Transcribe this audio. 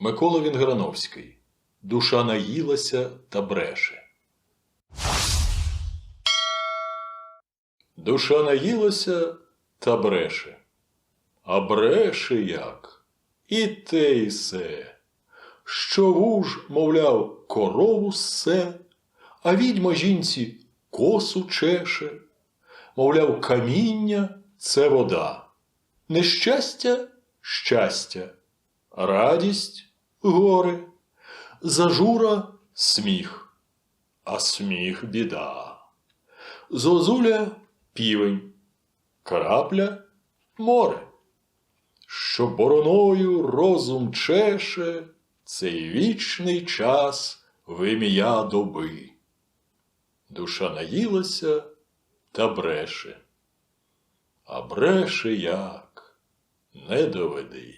Микола Вінграновський. Душа наїлася та бреше. Душа наїлася та бреше. А бреше як? І те і се. Що вуж, мовляв, корову ссе, а відьма жінці косу чеше. Мовляв, каміння це вода. Нещастя щастя, радість горе, зажура сміх, а сміх біда. Зозуля півень, крапля море, що бороною розум чеше цей вічний час вимія доби. Душа наїлася та бреше, а бреше як не доведи.